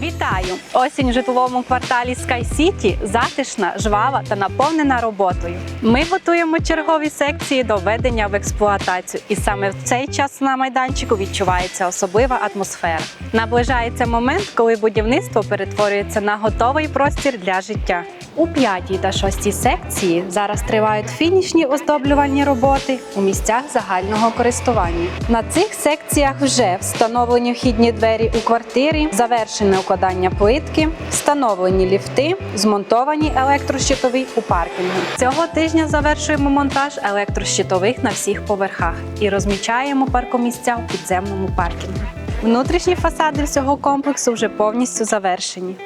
Вітаю! Осінь в житловому кварталі Sky City затишна, жвава та наповнена роботою. Ми готуємо чергові секції до введення в експлуатацію, і саме в цей час на майданчику відчувається особлива атмосфера. Наближається момент, коли будівництво перетворюється на готовий простір для життя. У п'ятій та шостій секції зараз тривають фінішні оздоблювальні роботи у місцях загального користування. На цих секціях вже встановлені вхідні двері у квартирі, завершене укладання плитки, встановлені ліфти, змонтовані електрощитові у паркінгу. Цього тижня завершуємо монтаж електрощитових на всіх поверхах і розмічаємо паркомісця у підземному паркінгу. Внутрішні фасади всього комплексу вже повністю завершені.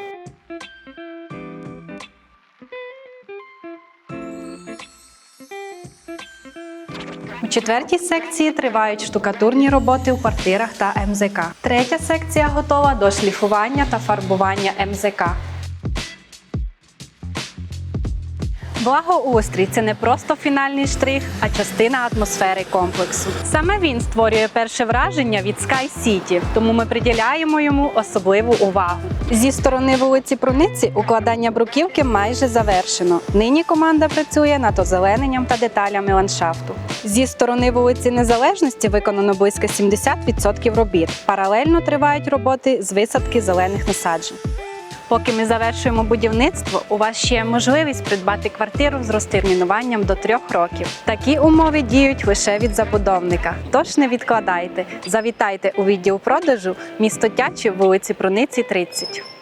У четвертій секції тривають штукатурні роботи у квартирах та МЗК. Третя секція готова до шліфування та фарбування МЗК. Благоустрій це не просто фінальний штрих, а частина атмосфери комплексу. Саме він створює перше враження від Sky City, тому ми приділяємо йому особливу увагу. Зі сторони вулиці Пруниці укладання бруківки майже завершено. Нині команда працює над озелененням та деталями ландшафту. Зі сторони вулиці Незалежності виконано близько 70% робіт. Паралельно тривають роботи з висадки зелених насаджень. Поки ми завершуємо будівництво, у вас ще є можливість придбати квартиру з розтермінуванням до трьох років. Такі умови діють лише від забудовника. Тож не відкладайте. Завітайте у відділ продажу місто Тячі, вулиці Прониці, 30.